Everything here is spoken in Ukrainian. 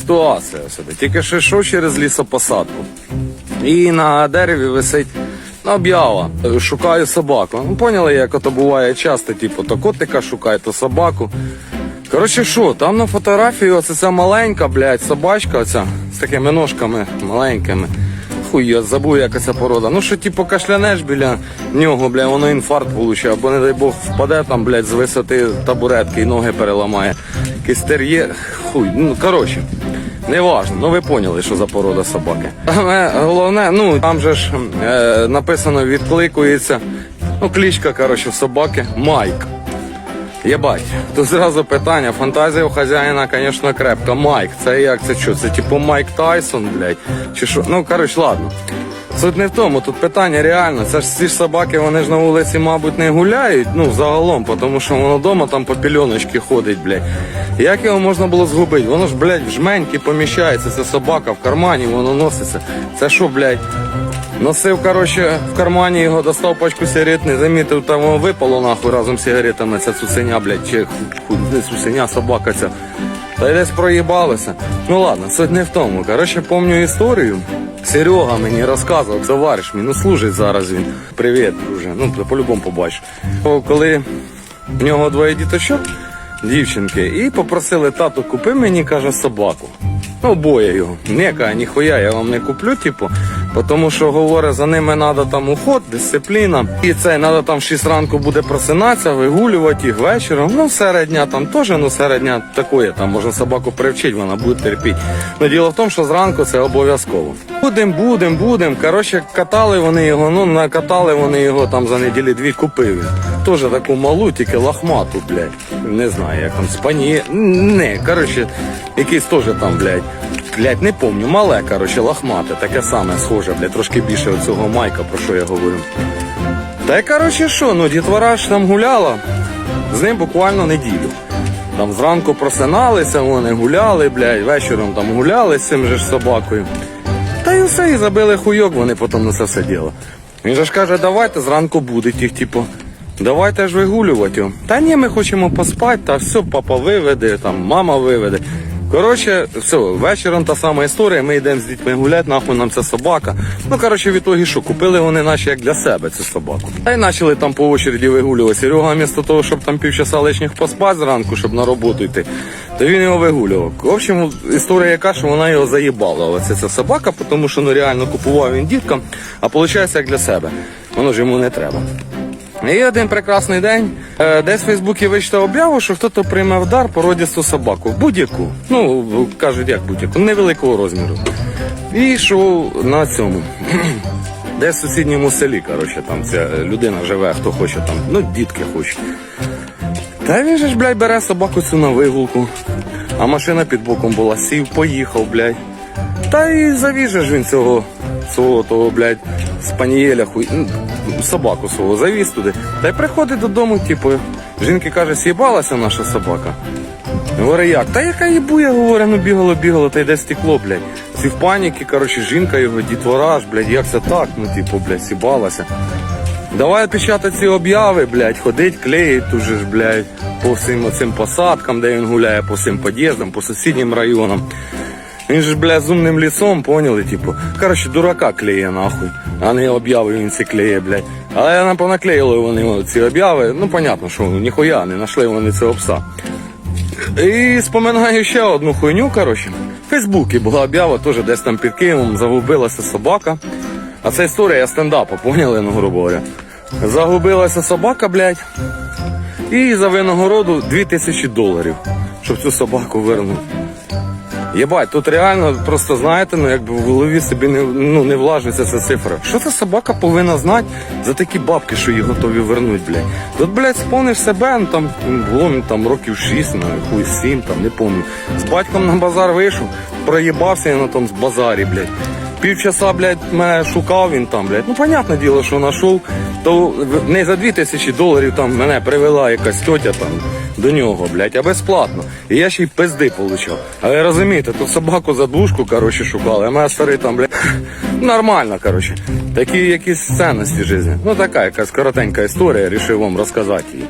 Ситуація собі. Тільки що йшов через лісопосадку. І на дереві висить об'ява. Шукаю собаку. Ну, поняли, як ото буває часто, типу, то котика шукає, то собаку. Коротше, що, там на фотографії оце ця маленька, блядь, собачка оця з такими ножками маленькими. Хуй, я забув, яка ця порода. Ну що, типу, кашлянеш біля нього, бля, воно інфаркт получить, або, не дай Бог, впаде там, блядь, з висоти табуретки і ноги переламає. Якийсь. Хуй, ну коротше. Не важно, ну ви поняли, що за порода собаки. Але головне, ну там же ж е, написано відкликується. Ну, кличка, коротше, собаки Майк. Єбать, тут зразу питання. Фантазія у хазяїна, звісно, крепка. Майк, це як це що? Це типу Майк Тайсон, блядь? Чи що? Ну, коротше, ладно. Суть не в тому, тут питання реально. Це ж ці ж собаки, вони ж на вулиці, мабуть, не гуляють, ну, загалом, тому що воно вдома там по пільоночки ходить, блядь. Як його можна було згубити? Воно ж, блядь, в жменьки поміщається, це собака в кармані, воно носиться. Це що, блядь? Носив, коротше, в кармані його, достав пачку сигарет, не замітив, там воно випало нахуй разом з сигаретами. Ця цуценя, блядь, чи не цуценя, собака ця. Та й десь проїбалися. Ну ладно, суть не в тому. Коротше, пам'ятаю історію. Серега мені розказував, товариш мій, ну служить зараз він. Привіт, друже. Ну, по-любому побачиш. Коли в нього двоє діточок, дівчинки, і попросили тату, купи мені, каже, собаку. Ну, боя його. Не, ніхуя, я вам не куплю, типу, тому що говорить, за ними треба там уход, дисципліна. І це треба там в 6 ранку буде просинатися, вигулювати їх вечором. Ну, серед дня там теж, ну серед дня такое, там можна собаку привчити, вона буде терпіти. Ну діло в тому, що зранку це обов'язково. Будем, будем, будем. Коротше, катали вони його, ну накатали вони його там за неділі дві купив. він. Теж таку малу, тільки лахмату, блядь. Не знаю, як там спані. Не, коротше, якийсь теж там, блядь. Блядь, не помню, мале, коротше, лахмате, таке саме схоже, блядь, трошки більше оцього майка, про що я говорю. Та й коротше що, ну дітвора ж там гуляла з ним буквально неділю. Там зранку просиналися, вони гуляли, блядь, вечором там гуляли з цим же ж собакою. Та й все, і забили хуйок, вони потім на це все діло. Він же ж каже, давайте зранку будуть їх, типу, давайте ж вигулювати. Та ні, ми хочемо поспати, та все, папа виведе, там мама виведе. Коротше, все, вечором та сама історія, ми йдемо з дітьми гуляти, нахуй нам ця собака. Ну, коротше, в ітогі що, купили вони наче як для себе цю собаку. Та й почали там по очереді вигулювати. Серега, вмісто того, щоб там півчаса лишніх поспати зранку, щоб на роботу йти, то він його вигулював. В общем, історія яка, що вона його заїбала. Оце ця собака, тому що ну реально купував він діткам, а виходить як для себе. Воно ж йому не треба. І один прекрасний день е, десь в Фейсбуці вичитав об'яву, що хтось прийме в дар породісту собаку. Будь-яку. Ну, кажуть, як будь-яку, невеликого розміру. І йшов на цьому. Десь в сусідньому селі, коротше, там ця людина живе, хто хоче там, ну, дітки хочуть. Та він же ж, блядь, бере собаку цю на вигулку, а машина під боком була, сів, поїхав, блядь. Та і завіже ж він цього, свого того, блядь, спанієля, хуй, ну, собаку свого завіз туди. Та й приходить додому, типу, жінки каже, с'їбалася наша собака. Говорить, як? Та яка їбує, говорить, ну бігало, бігало, та йде стекло, блядь. Всі в паніки, коротше, жінка його, дітвора ж, блядь, як це так? Ну, типу, блядь, сібалася. Давай печатати ці об'яви, блядь, ходить, клеїть тут же ж, блядь, по всім оцим посадкам, де він гуляє, по всім під'їздам, по сусіднім районам. Він же блядь, з умним лісом, поняли, типу. Коротше, дурака клеє нахуй, а не об'яви він ці клеє, блядь. Але нам понаклеїли вони ці об'яви, ну понятно, що ніхуя не знайшли вони цього пса. І споминаю ще одну хуйню, коротше. В Фейсбуці була об'ява, теж десь там під Києвом загубилася собака. А це історія стендапу, поняли, ну, грубо говоря. Загубилася собака, блядь. І за винагороду 2000 доларів, щоб цю собаку вернути. Єбать, тут реально просто знаєте, ну якби в голові собі не, ну, не влажується ця цифра. Що ця собака повинна знати за такі бабки, що її готові вернуть, блядь. Тут, блядь, сповниш себе, ну там було там років 6, на хуй 7, там, не пам'ятаю. З батьком на базар вийшов, проїбався я на тому базарі, блядь. Півчаса, блядь, мене шукав він там, блядь. Ну, понятне діло, що знайшов, то не за 2000 доларів там мене привела якась тьотя там до нього, блядь, а безплатно. І я ще й пизди получав. Але розумієте, тут собаку за душку, коротше, шукали, а мене старий там, блядь, нормально, коротше. Такі якісь цінності життя. Ну, така якась коротенька історія, рішив вам розказати її.